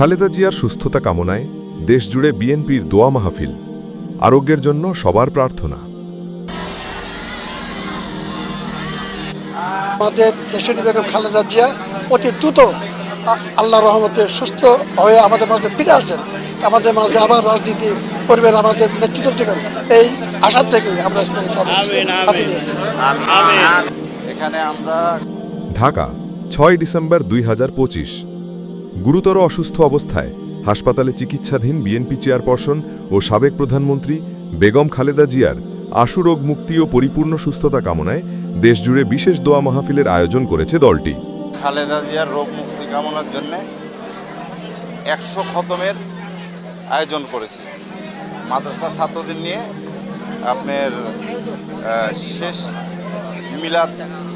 খালেদা জিয়ার সুস্থতা কামনায় দেশজুড়ে বিএনপির দোয়া মাহফিল আরোগ্যের জন্য সবার প্রার্থনা। আমাদের দেশের বেগম খালেদা জিয়া অতি দ্রুত আল্লাহ রহমতে সুস্থ হয়ে আমাদের মাঝে ফিরে আসেন আমাদের মাঝে আবার রাজনীতি করবেন আমাদের নেতৃত্ব দেবেন। এই আশার থেকেই আমরা এখানে আমরা ঢাকা ছয় ডিসেম্বর দুই হাজার পঁচিশ। গুরুতর অসুস্থ অবস্থায় হাসপাতালে চিকিৎসাধীন বিএনপি চেয়ারপারসন ও সাবেক প্রধানমন্ত্রী বেগম খালেদা জিয়ার আশু রোগ মুক্তি ও পরিপূর্ণ সুস্থতা কামনায় দেশজুড়ে বিশেষ দোয়া মাহফিলের আয়োজন করেছে দলটি। খালেদা জিয়ার রোগ মুক্তি কামনার জন্য একশো খতমের আয়োজন করেছি। মাদ্রাসা ছাত্রদের নিয়ে আপনার শেষ মিলাদ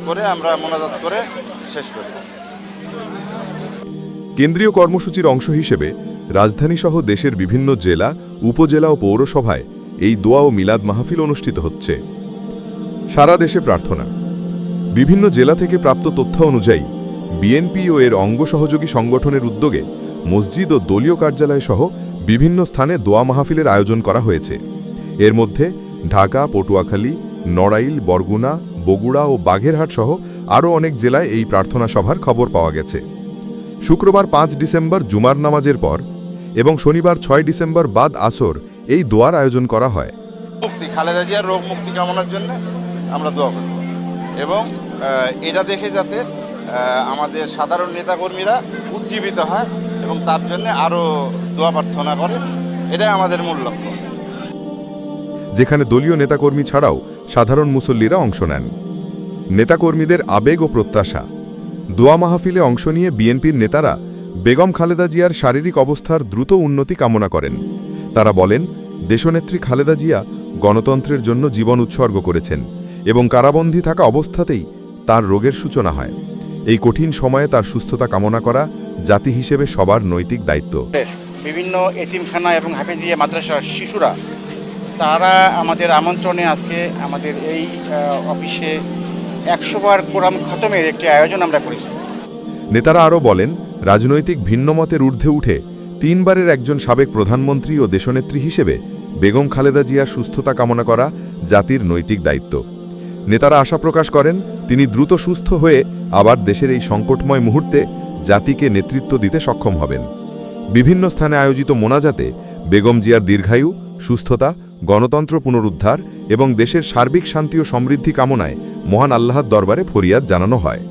করে আমরা মোনাজাত করে শেষ করি কেন্দ্রীয় কর্মসূচির অংশ হিসেবে রাজধানীসহ দেশের বিভিন্ন জেলা, উপজেলা ও পৌরসভায় এই দোয়া ও মিলাদ মাহফিল অনুষ্ঠিত হচ্ছে। সারা দেশে প্রার্থনা। বিভিন্ন জেলা থেকে প্রাপ্ত তথ্য অনুযায়ী, বিএনপি ও এর অঙ্গ সহযোগী সংগঠনের উদ্যোগে মসজিদ ও দলীয় কার্যালয় সহ বিভিন্ন স্থানে দোয়া মাহফিলের আয়োজন করা হয়েছে। এর মধ্যে ঢাকা, পটুয়াখালী, নড়াইল, বরগুনা, বগুড়া ও বাঘেরহাট সহ আরও অনেক জেলায় এই প্রার্থনা সভার খবর পাওয়া গেছে। শুক্রবার পাঁচ ডিসেম্বর জুমার নামাজের পর এবং শনিবার ছয় ডিসেম্বর বাদ আসর এই দোয়ার আয়োজন করা হয়। মুক্তি খালেদা জিয়ার রোগ মুক্তি কামনার জন্য আমরা দোয়া করি এবং এটা দেখে যাতে আমাদের সাধারণ নেতাকর্মীরা উজ্জীবিত হয় এবং তার জন্য আরও দোয়া প্রার্থনা করে এটাই আমাদের মূল লক্ষ্য। যেখানে দলীয় নেতাকর্মী ছাড়াও সাধারণ মুসল্লিরা অংশ নেন। নেতাকর্মীদের আবেগ ও প্রত্যাশা দোয়া মাহফিলে অংশ নিয়ে বিএনপির নেতারা বেগম খালেদা জিয়ার শারীরিক অবস্থার দ্রুত উন্নতি কামনা করেন। তারা বলেন, দেশনেত্রী খালেদা জিয়া গণতন্ত্রের জন্য জীবন উৎসর্গ করেছেন এবং কারাবন্দী থাকা অবস্থাতেই তার রোগের সূচনা হয়। এই কঠিন সময়ে তার সুস্থতা কামনা করা জাতি হিসেবে সবার নৈতিক দায়িত্ব। বিভিন্ন এতিমখানা এবং হাফেজিয়া মাদ্রাসার শিশুরা, তারা আমাদের আমন্ত্রণে আজকে আমাদের এই অফিসে একশো বার কোরআন খতমের একটি আয়োজন আমরা করেছি। নেতারা আরও বলেন, রাজনৈতিক ভিন্নমতের ঊর্ধ্বে উঠে তিনবারের একজন সাবেক প্রধানমন্ত্রী ও দেশনেত্রী হিসেবে বেগম খালেদা জিয়ার সুস্থতা কামনা করা জাতির নৈতিক দায়িত্ব। নেতারা আশা প্রকাশ করেন, তিনি দ্রুত সুস্থ হয়ে আবার দেশের এই সংকটময় মুহূর্তে জাতিকে নেতৃত্ব দিতে সক্ষম হবেন। বিভিন্ন স্থানে আয়োজিত মোনাজাতে বেগম জিয়ার দীর্ঘায়ু, সুস্থতা, গণতন্ত্র পুনরুদ্ধার এবং দেশের সার্বিক শান্তি ও সমৃদ্ধি কামনায় মহান আল্লাহর দরবারে ফরিয়াদ জানানো হয়।